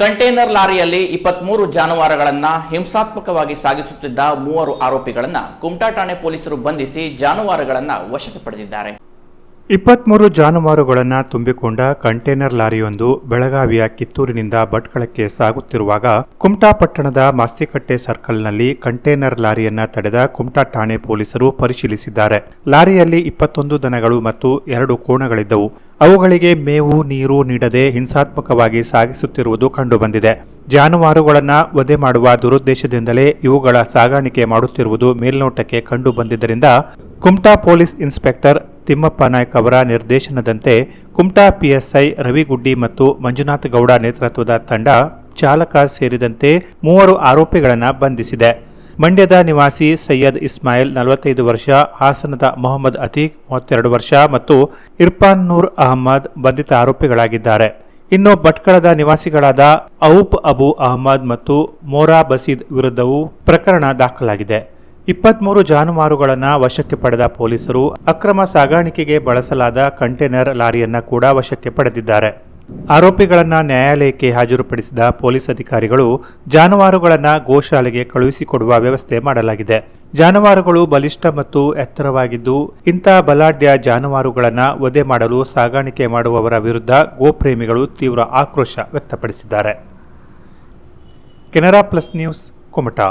Container ಲಾರಿಯಲ್ಲಿ ಇಪ್ಪತ್ಮೂರು ಜಾನುವಾರುಗಳನ್ನ ಹಿಂಸಾತ್ಮಕವಾಗಿ ಸಾಗಿಸುತ್ತಿದ್ದ ಮೂವರು ಆರೋಪಿಗಳನ್ನು ಕುಮಟಾ ಠಾಣೆ ಪೊಲೀಸರು ಬಂಧಿಸಿ ಜಾನುವಾರುಗಳನ್ನ ವಶಕ್ಕೆ ಪಡೆದಿದ್ದಾರೆ. ಇಪ್ಪತ್ಮೂರು ಜಾನುವಾರುಗಳನ್ನು ತುಂಬಿಕೊಂಡ ಕಂಟೈನರ್ ಲಾರಿಯೊಂದು ಬೆಳಗಾವಿಯ ಕಿತ್ತೂರಿನಿಂದ ಭಟ್ಕಳಕ್ಕೆ ಸಾಗುತ್ತಿರುವಾಗ ಕುಮಟಾ ಪಟ್ಟಣದ ಮಾಸ್ತಿಕಟ್ಟೆ ಸರ್ಕಲ್ನಲ್ಲಿ ಕಂಟೈನರ್ ಲಾರಿಯನ್ನ ತಡೆದ ಕುಮಟಾ ಠಾಣೆ ಪೊಲೀಸರು ಪರಿಶೀಲಿಸಿದ್ದಾರೆ. ಲಾರಿಯಲ್ಲಿ ಇಪ್ಪತ್ತೊಂದು ದನಗಳು ಮತ್ತು ಎರಡು ಕೋಣಗಳಿದ್ದವು. ಅವುಗಳಿಗೆ ಮೇವು, ನೀರು ನೀಡದೆ ಹಿಂಸಾತ್ಮಕವಾಗಿ ಸಾಗಿಸುತ್ತಿರುವುದು ಕಂಡುಬಂದಿದೆ. ಜಾನುವಾರುಗಳನ್ನು ವಧೆ ಮಾಡುವ ದುರುದ್ದೇಶದಿಂದಲೇ ಇವುಗಳ ಸಾಗಾಣಿಕೆ ಮಾಡುತ್ತಿರುವುದು ಮೇಲ್ನೋಟಕ್ಕೆ ಕಂಡುಬಂದಿದ್ದರಿಂದ ಕುಮಟಾ ಪೊಲೀಸ್ ಇನ್ಸ್ಪೆಕ್ಟರ್ ತಿಮ್ಮಪ್ಪ ನಾಯ್ಕ್ ಅವರ ನಿರ್ದೇಶನದಂತೆ ಕುಮಟಾ ಪಿಎಸ್ಐ ರವಿಗುಡ್ಡಿ ಮತ್ತು ಮಂಜುನಾಥ್ ಗೌಡ ನೇತೃತ್ವದ ತಂಡ ಚಾಲಕ ಸೇರಿದಂತೆ ಮೂವರು ಆರೋಪಿಗಳನ್ನು ಬಂಧಿಸಿದೆ. ಮಂಡ್ಯದ ನಿವಾಸಿ ಸೈಯದ್ ಇಸ್ಮಾಯಿಲ್ ನಲವತ್ತೈದು ವರ್ಷ, ಹಾಸನದ ಮೊಹಮ್ಮದ್ ಅತೀಕ್ ಮೂವತ್ತೆರಡು ವರ್ಷ ಮತ್ತು ಇರ್ಫಾನ್ ನೂರ್ ಅಹಮ್ಮದ್ ಬಂಧಿತ ಆರೋಪಿಗಳಾಗಿದ್ದಾರೆ. ಇನ್ನು ಭಟ್ಕಳದ ನಿವಾಸಿಗಳಾದ ಔಪ್ ಅಬು ಅಹಮದ್ ಮತ್ತು ಮೋರಾ ಬಸೀದ್ ವಿರುದ್ಧವೂ ಪ್ರಕರಣ ದಾಖಲಾಗಿದೆ. ಇಪ್ಪತ್ಮೂರು ಜಾನುವಾರುಗಳನ್ನು ವಶಕ್ಕೆ ಪಡೆದ ಪೊಲೀಸರು ಅಕ್ರಮ ಸಾಗಾಣಿಕೆಗೆ ಬಳಸಲಾದ ಕಂಟೇನರ್ ಲಾರಿಯನ್ನು ಕೂಡ ವಶಕ್ಕೆ ಪಡೆದಿದ್ದಾರೆ. ಆರೋಪಿಗಳನ್ನ ನ್ಯಾಯಾಲಯಕ್ಕೆ ಹಾಜರುಪಡಿಸಿದ ಪೊಲೀಸ್ ಅಧಿಕಾರಿಗಳು ಜಾನುವಾರುಗಳನ್ನು ಗೋಶಾಲೆಗೆ ಕಳುಹಿಸಿಕೊಡುವ ವ್ಯವಸ್ಥೆ ಮಾಡಲಾಗಿದೆ. ಜಾನುವಾರುಗಳು ಬಲಿಷ್ಠ ಮತ್ತು ಎತ್ತರವಾಗಿದ್ದು, ಇಂಥ ಬಲಾಢ್ಯ ಜಾನುವಾರುಗಳನ್ನು ವಧೆ ಮಾಡಲು ಸಾಗಾಣಿಕೆ ಮಾಡುವವರ ವಿರುದ್ಧ ಗೋಪ್ರೇಮಿಗಳು ತೀವ್ರ ಆಕ್ರೋಶ ವ್ಯಕ್ತಪಡಿಸಿದ್ದಾರೆ. Canara plus news, Kumta.